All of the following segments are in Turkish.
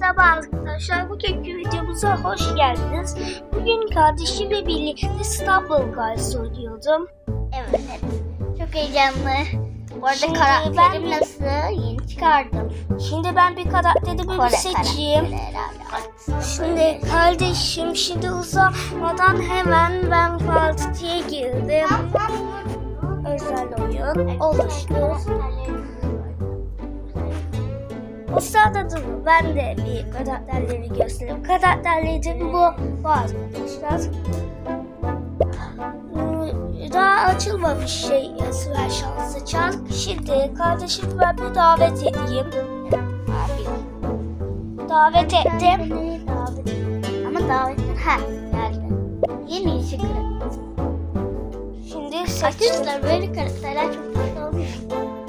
Merhaba arkadaşlar, bugünkü videomuza hoş geldiniz. Bugün kardeşimle birlikte Stumble Guys oynuyordum. Evet. Çok heyecanlı. Bu arada Şimdi karakterim ben- nasıl? Yeni çıkardım. Şimdi ben bir karakterimi bir Kore seçeyim. karakteri herhalde. Şimdi kardeşim şimdi uzamadan hemen ben partiye girdim. Özel oyun oluştur. O sırada durun. Ben de bir karakterleri göstereyim. Karakterlerim bu var arkadaşlar. Hmm, Daha açılmamış şey süper şansı çark. Şimdi kardeşim ben bir davet edeyim. Davet ettim. Davet. Ama davetler ha geldi. Yeni işi. Şimdi seçtim. Arkadaşlar böyle karakterler çok güzel olmuş.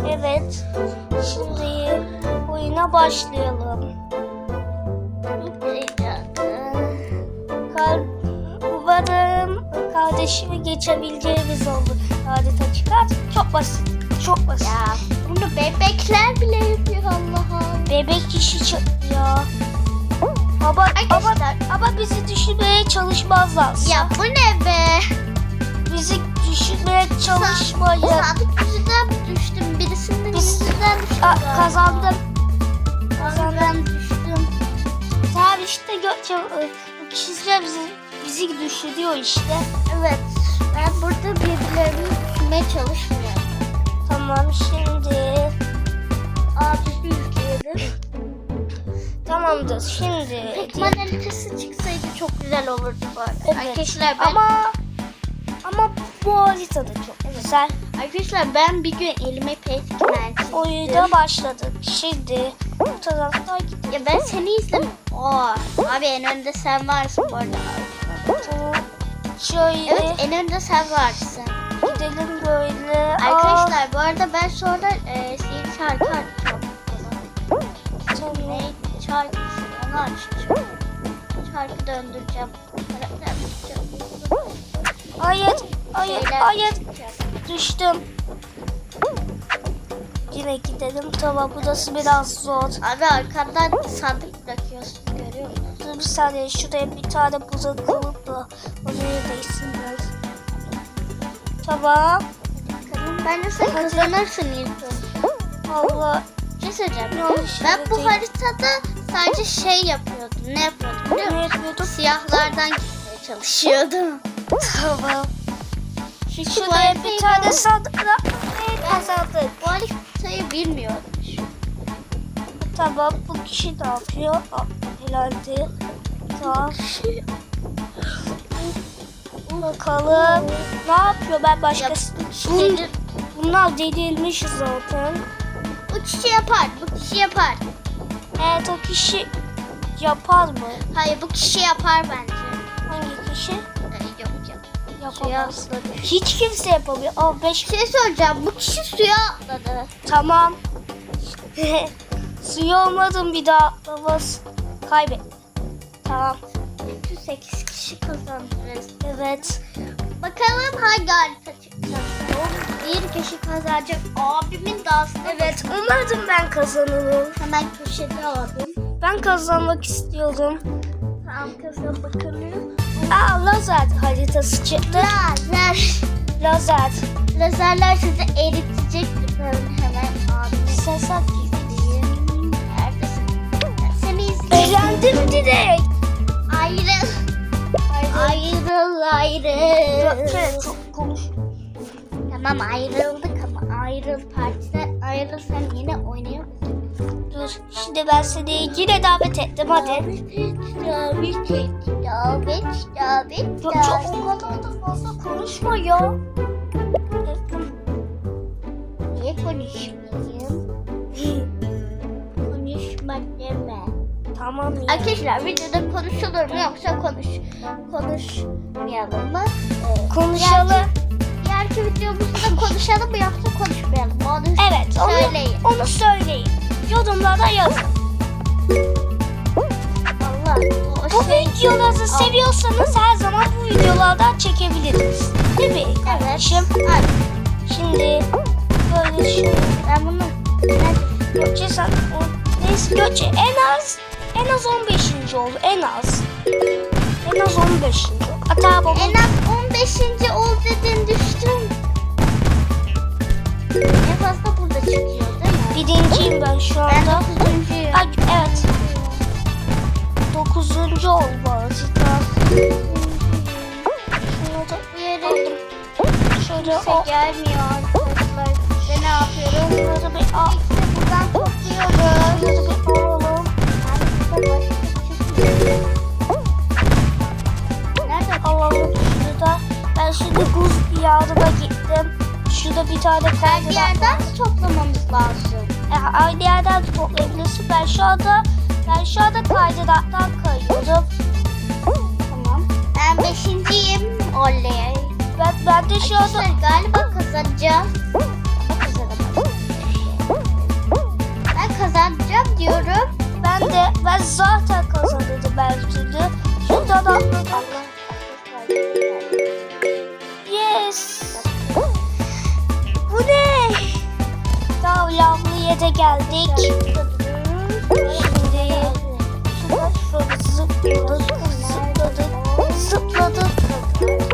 Evet. Şimdi oyuna başlayalım. Çok Umarım kardeşimi geçebileceğimiz olur. Harita çıkar. Çok basit. Çok basit. Ya bunu bebekler bile yapıyor Allah'ım. Bebek işi çıktı ya. Ama, ama, ama bizi düşünmeye çalışmazlar. Ya bu ne be? Bizi düşünmeye çalışmayın. Sadık yüzünden düştüm. Birisinin Biz- yüzünden düştüm. Aa, işte e, bu kişiler bizi, bizi düşürüyor işte. Evet. Ben burada birilerini düşünmeye çalışmıyorum. Tamam şimdi. Abi büyükleyelim. Tamamdır şimdi. Pekman haritası çıksaydı çok güzel olurdu bu arada. Evet. Arkadaşlar ben, Ama ama bu harita da çok güzel. arkadaşlar ben bir gün elime Pekman Oyuna başladık. Şimdi gidelim. Ya ben seni izledim. Oo, abi en önde sen varsın bu arada. Tamam. Şöyle Evet en önde sen varsın. gidelim böyle. Arkadaşlar bu arada ben sonra e, senin şarkı açacağım. Aa, tamam. Neydi şarkısı onu açacağım. Şarkı döndüreceğim. Karakter yapacağım. Hayır, hayır, Şeyler hayır. Düştüm. Yine gidelim. Tamam burası biraz zor. Abi arkandan sandık bırakıyorsun görüyor musun? Dur bir saniye şuraya bir tane buza kalıp da oraya değsinler. Tamam. Ben de sen kazanırsın ilk Allah Bir şey söyleyeceğim. Yanlış Ben bu değil. haritada sadece şey yapıyordum. Ne yapıyordum biliyor ne musun? yapıyorduk? Siyahlardan gitmeye çalışıyordum. Tamam. Bu Şuraya bir tane sandıkla ve kazandık. Bu haritayı bilmiyordum. Tamam bu kişi ne yapıyor? Aa, Herhalde. Tamam. Bakalım. Ne yapıyor ben başkası? Bu kişileri, Bunlar delirmiş zaten. bu kişi yapar. Bu kişi yapar. Evet o kişi yapar mı? Hayır bu kişi yapar bence. Hangi kişi? Yapamaz. Hiç kimse yapamıyor. Aa beş şey söyleyeceğim. Bu kişi suya atladı. Tamam. Suya olmadım bir daha atlamaz. Kaybet. Tamam. 8 kişi kazandırırız. Evet. Bakalım hangi harita çıkacak. Bir kişi kazanacak. Abimin dansına Evet umarım ben kazanırım. Hemen köşede aldım. Ben kazanmak istiyorum. Tamam kazan bakalım. Aa lazer haritası çıktı. Lazer. Lazer. Lazerler sizi eritecek. Hemen abi. Ses at gideyim. Neredesin? Seni izleyeyim. Eğlendim direkt. Ayrıl. Ayrıl Evet, ayrıl. çok konuş. Tamam ayrıldık ama ayrıl partiden ayrıl sen yine oynayabilirsin. Dur şimdi ben seni yine davet ettim hadi. Davet et, davet et, davet, davet, Ya, çok, o kadar da fazla konuşma ya. Niye konuşmayayım? Konuşma deme. tamam ya. Arkadaşlar videoda konuşulur mu yoksa konuş konuşmayalım mı? Ee, Konuşalım. Diğerki videomuzda konuşalım mı yoksa konuşmayalım mı? Onu Evet onu, söyleyin. onu söyleyin. Yorumlara. Allah. Bu şey- videoları seviyorsanız her zaman bu videolardan çekebiliriz. Değil mi kardeşim? Hadi. Şimdi böyle şu. Ben bunu nerede? Gökçe sen o, neyse Gökçe en az en az 15. oldu en az. En az 15. Hatta baba En az 15. ol dedin düştüm. En fazla burada çıkıyor birinciyim ben şu Ben anda. 9.'yum. Ay, evet. 9. oldu Azita. Şunu aldım. Şöyle kimse o. gelmiyor arkadaşlar. Ve ne yapıyorum? Şunları bir al. İşte buradan topluyoruz. Şunları bir alalım. Şey. Nerede? Alalım şunu da. Ben şimdi buz yardıma gittim. Şurada bir tane Bir kaydırak yerden mi toplamamız lazım? E, aynı yerden de toplayabilirsin. Ben şu anda ben şu anda kaydıraktan kayıyorum. Tamam. Ben beşinciyim. Oley. Ben, ben de şu anda Arkadaşlar galiba kazanamadım. Ben kazanacağım diyorum. ben de ben zaten kazanırdım ben şimdi. Şuradan atladım. Allah. Yes. Bu ne? Lavlıya da geldik. Şimdi zıpladık, zıpladık, zıpladık.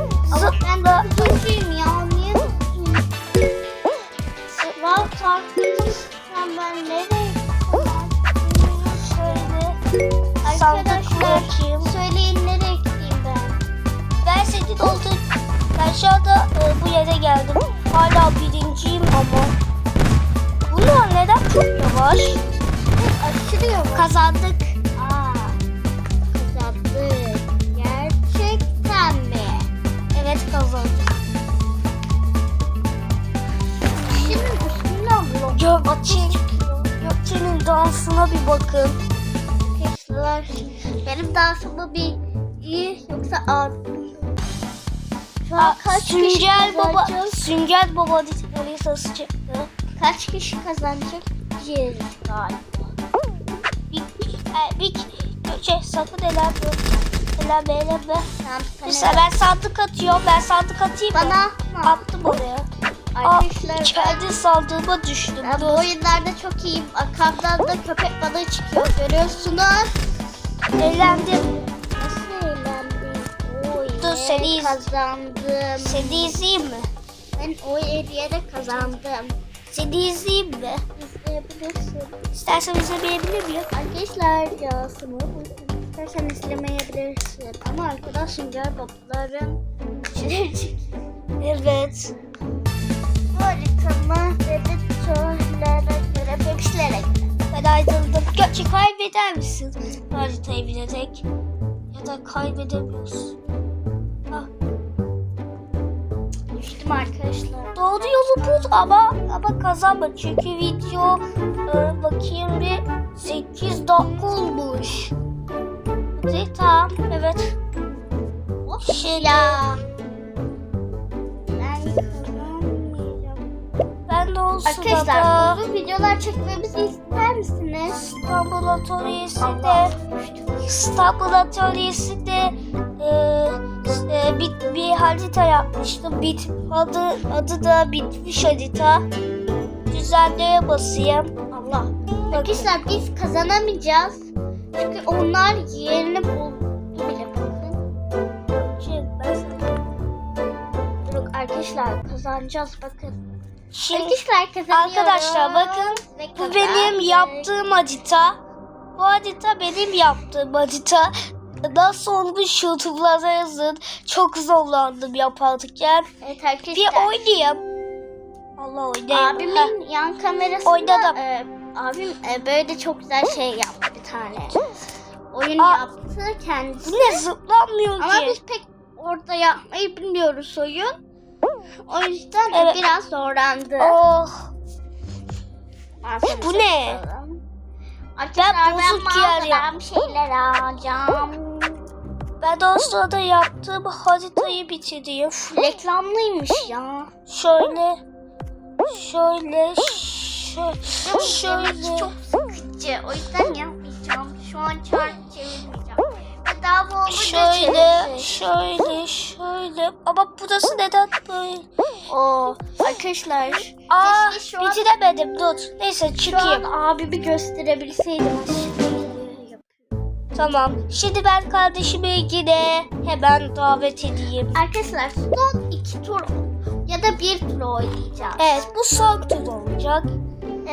Gökçe, Gökçe'nin dansına bir bakın. Arkadaşlar benim dansımı bir iyi yoksa az. Şu an Aa, kaç kişi Sünger Baba, kazanacak? Sünger Baba haritası çıktı. Kaç kişi kazanacak? Bir galiba. Bir, e, bir, Gökçe sakın elenme. Elenme elenme. Tamam, Mesela ben sandık atıyorum. Ben sandık atayım mı? Bana atma. Attım oraya. Arkadaşlar kendi sandığıma düştüm. ben bu oyunlarda çok iyiyim. Arkamdan da köpek balığı çıkıyor. Görüyorsunuz. Eğlendim. Nasıl eğlendim? Oy, Dur, seni kazandım. Seni izleyeyim mi? Ben o hediyede kazandım. Seni izleyeyim mi? İzleyebilirsin. İstersen izlemeyebilir miyim? Arkadaşlar yazımı İstersen izlemeyebilirsin. Ama arkadaş sünger babaların içleri çıkıyor. Evet. Bu haritamı redaktöre göre pekişlerek. Ben ayrıldım. Gökçe kaybeder misin? Haritayı bilerek. Ya da kaybedemiyorsun. Ah, Düştüm arkadaşlar. doğru yolu bul ama ama kazanma. Çünkü video e, bakayım bir 8 dakika olmuş. Tamam evet. Şimdi Ya. Olsun Arkadaşlar da uzun videolar çekmemizi ister misiniz? İstanbul Atölyesi de Allah. Düştüm. İstanbul Atölyesi de e, e, bir, bir harita yapmıştım. Bit, adı, adı da bitmiş harita. Düzenleye basayım. Allah. Arkadaşlar biz kazanamayacağız. Çünkü onlar yerini buldu bile bakın. Sana- Yok arkadaşlar kazanacağız bakın. Şimdi Arkadaşlar bakın bu benim yaptığım harita. Bu harita benim yaptığım harita. Nasıl olmuş YouTube'lara yazın. Çok zorlandım yaparken. Evet Bir arkadaşlar. oynayayım. Allah oynayayım. Abimin yan kamerasında Oynadım. e, abim e, böyle çok güzel şey yaptı bir tane. Oyun Aa. yaptı kendisi. Bu ne zıplanmıyor Ama ki? biz pek orada yapmayı bilmiyoruz oyun. O yüzden Evet. biraz zorlandı. Oh. Malzeme bu ne? Arkadaşlar ben bozuk yer bir şeyler alacağım. Ben de o sırada yaptığım haritayı bitireyim. Reklamlıymış ya. Şöyle, şöyle, şö- şöyle. Çok sıkıcı. O yüzden yapmayacağım. Şu an çark çevirmeyeceğim. Bedava olunca Şöyle, şöyle, şöyle. Ama burası neden böyle? Oo, arkadaşlar. Aa, keşke şu an, bitiremedim. Dur. Neyse şu an çıkayım. abimi gösterebilseydim. Tamam. Şimdi ben kardeşimi yine hemen davet edeyim. Arkadaşlar son iki tur ya da bir tur oynayacağız. Evet bu son tur olacak.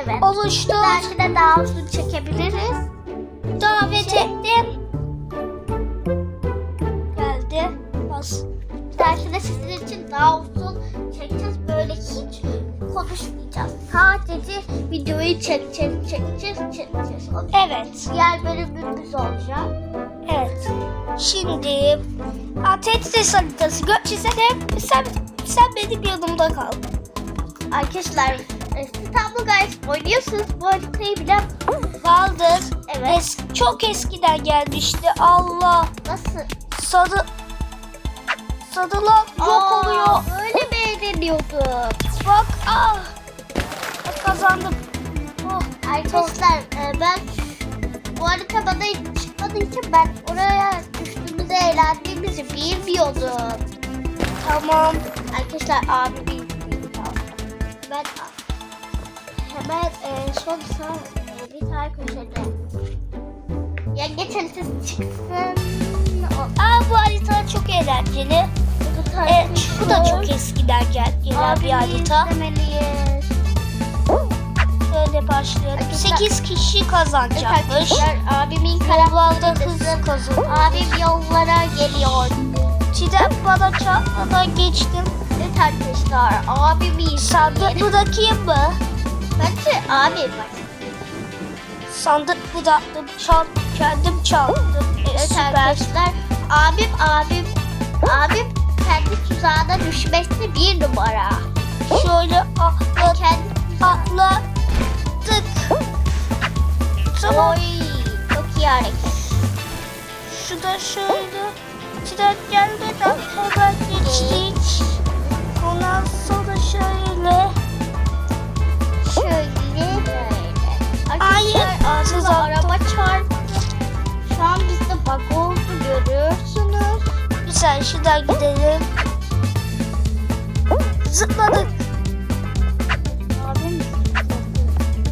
Evet. Oluştu. Belki de daha uzun çekebiliriz. Davet ettim. Bas. Belki de sizin için daha uzun çekeceğiz. Böyle hiç konuşmayacağız. Sadece videoyu çekeceğiz, çekeceğiz, çekeceğiz. Evet. diğer bölümümüz olacak. Evet. Şimdi Tetris haritası. Gökçe sen, sen, sen benim yanımda kal. Arkadaşlar Tablo Guys oynuyorsunuz. Bu haritayı bilen Kaldır. Evet. Es, çok eskiden gelmişti. Allah. nasıl? Sarı. Sarılar yok Aa, oluyor. Böyle mi eğleniyordum? Bak ah. Kazandım. Oh. Arkadaşlar e, ben bu harita bana çıkmadığı için ben oraya düştüğümüzde eğlendiğimizi bilmiyordum. Tamam. Arkadaşlar abi bir ben hemen e, son sağ e, bir tane köşede yengeç haritası çıksın. O, Aa bu harita çok eğlenceli. E, bu da çok eskiden gel, gelen bir harita. izlemeliyiz. Şöyle başlayalım. Arkadaşlar- 8 kişi Evet kazanacakmış. arkadaşlar abimin Yollarda karakteri hız kazan. Abim yollara geliyor. Çiğdem bana çarpmadan geçtim. Evet arkadaşlar abimi Sandık izleyin. bırakayım mı? Bence abi bak. Sandık bıraktım. Çarp, kendim çarptım. E, Evet süper. arkadaşlar abim abim abim kendi tuzağına düşmesi bir numara. Şöyle atla, Kendi atladık. Tamam. Oy çok iyi hareket. Şu da şöyle. Çiğdem gelmeden hemen geçtik. Ondan sonra. Şöyle Güzel şuradan gidelim. Zıpladık. Abim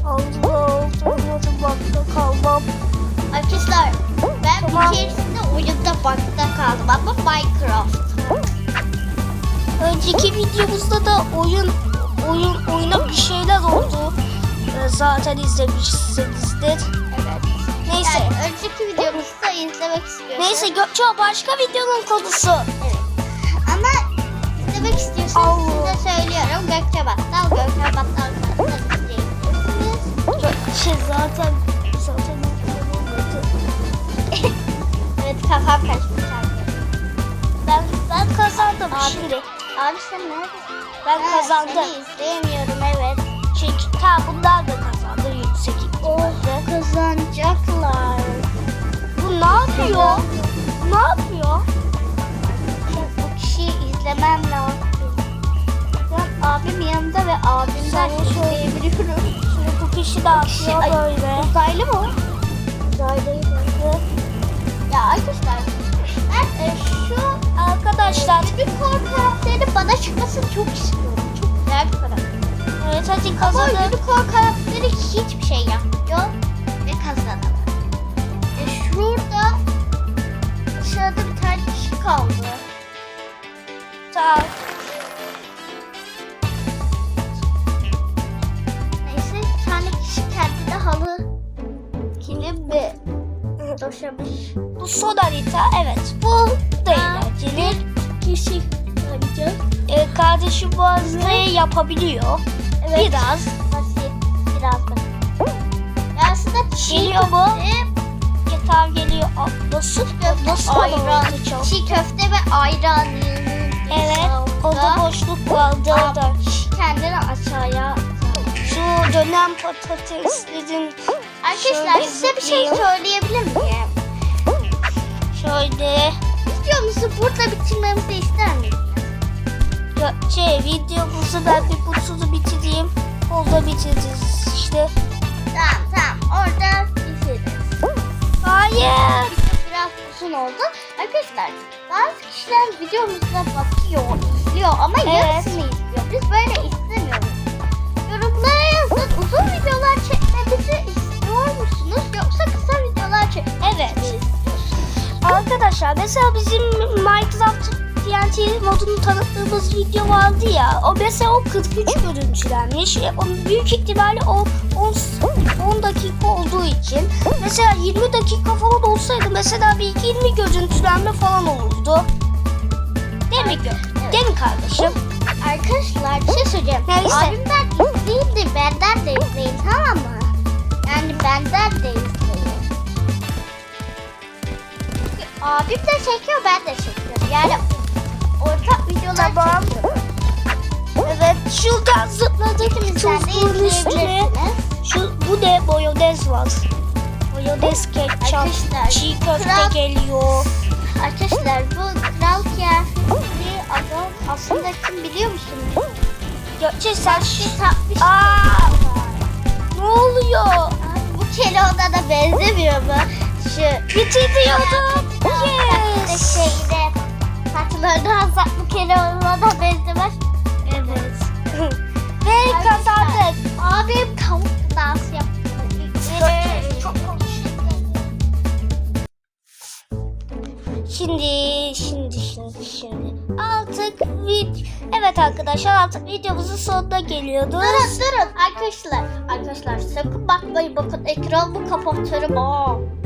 Allah olmadı bakta kalmam. Arkadaşlar ben Tamam. bir keresinde oyunda bug'da kaldım ama Minecraft. Önceki videomuzda da oyun oyun oyuna bir şeyler oldu. Ee, Zaten izlemişsinizdir. Evet. Neyse. Yani önceki videomuzda izlemek istiyorum. Neyse Gökçe o başka videonun konusu. Evet. Ama izlemek istiyorsanız size söylüyorum. Gökçe Battal, Gökçe Battal. Gökçe zaten zaten Evet kafam kaçmış abi. ben ben kazandım Abi. şimdi. Abi sen neredesin? Ben Ha, kazandım. Seni izleyemiyorum evet. Çünkü ta bunlar da izlemem lazım. Ben abim yanında ve abimden izleyebiliyorum. Şimdi bu kişi de yapıyor Ay, böyle. Uzaylı mı? Uzaylıyı böyle. Ya arkadaşlar ben e, şu Arkadaşlar Unicorn karakteri bana çıkmasını çok istiyorum. Çok güzel bir karakter. evet hadi Ama kazanın. Unicorn karakteri hiçbir şey yapmıyor yapabiliyor. Evet. Biraz. Basit. Biraz da. Ya aslında çiğ Geliyor mu? köfte, Tamam geliyor. Nasıl? köfte, Nasıl ayran. çok? Çiğ köfte ve ayran. Evet. Orada boşluk vardı orada. Kendini aşağıya. Şu dönem patateslerin Arkadaşlar size bir şey söyleyebilir miyim? şöyle Videomuzu burada bitirmemizi ister miydiniz? Gökçe videomuzu ben bir kutusu bitireyim. Orada bitiririz işte. Tamam tamam orada bitiririz. Hayır. Video biraz uzun oldu. Arkadaşlar bazı kişiler videomuza bakıyor, izliyor ama Evet. yarısını izliyor. Biz böyle istemiyoruz. Yorumlara yazın uzun videolar çekmemizi istiyor musunuz yoksa kısa videolar çekmemizi Evet. istiyor arkadaşlar mesela bizim Minecraft TNT modunu tanıttığımız video vardı ya. O mesela o 43 görüntülenmiş. E, o büyük ihtimalle o 10, 10 dakika olduğu için. Mesela 20 dakika falan olsaydı mesela bir 20 görüntülenme falan olurdu. Değil mi? Gö- Değil mi kardeşim? Arkadaşlar bir şey söyleyeceğim. Neyse. Abimden izleyin de benden de izleyin tamam mı? Yani benden de izleyin. Abim de çekiyor ben de çekiyorum. Yani ortak videolar Tamam. çekiyorum. Evet şuradan zıpladık de üstüne. izleyebilirsiniz. Şu, bu ne? Boyodez var. Boyodez ketçap. Çiğ köfte kral- geliyor. Arkadaşlar bu kral kıyafetli adam aslında kim biliyor musunuz? Gökçe sen Bir takmış. Aa! Ne oluyor? Bu Keloğlan'a da benzemiyor mu? Şu Bitiriyordum. Yes. Yes. Şeyde saçlarını azatlı Keloğlan'a da benzemez. Evet. Ve kazandık. Abim tavuk dansı çok Şimdi, şimdi, şimdi, şimdi. Artık vid Evet arkadaşlar artık videomuzun sonuna geliyoruz. Durun durun arkadaşlar. Arkadaşlar sakın bakmayın bakın ekranımı kapatıyorum. Aa.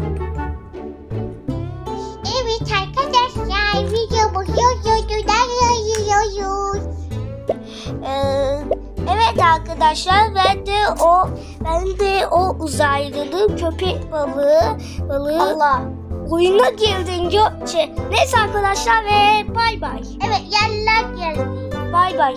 bakıyoruz, yiyoruz. Evet arkadaşlar ben de o ben de o uzaylının köpek balığı balığı Allah oyuna girdin Gökçe. Şey, neyse arkadaşlar ve bay bay. Evet yerler geldi. Bay bay.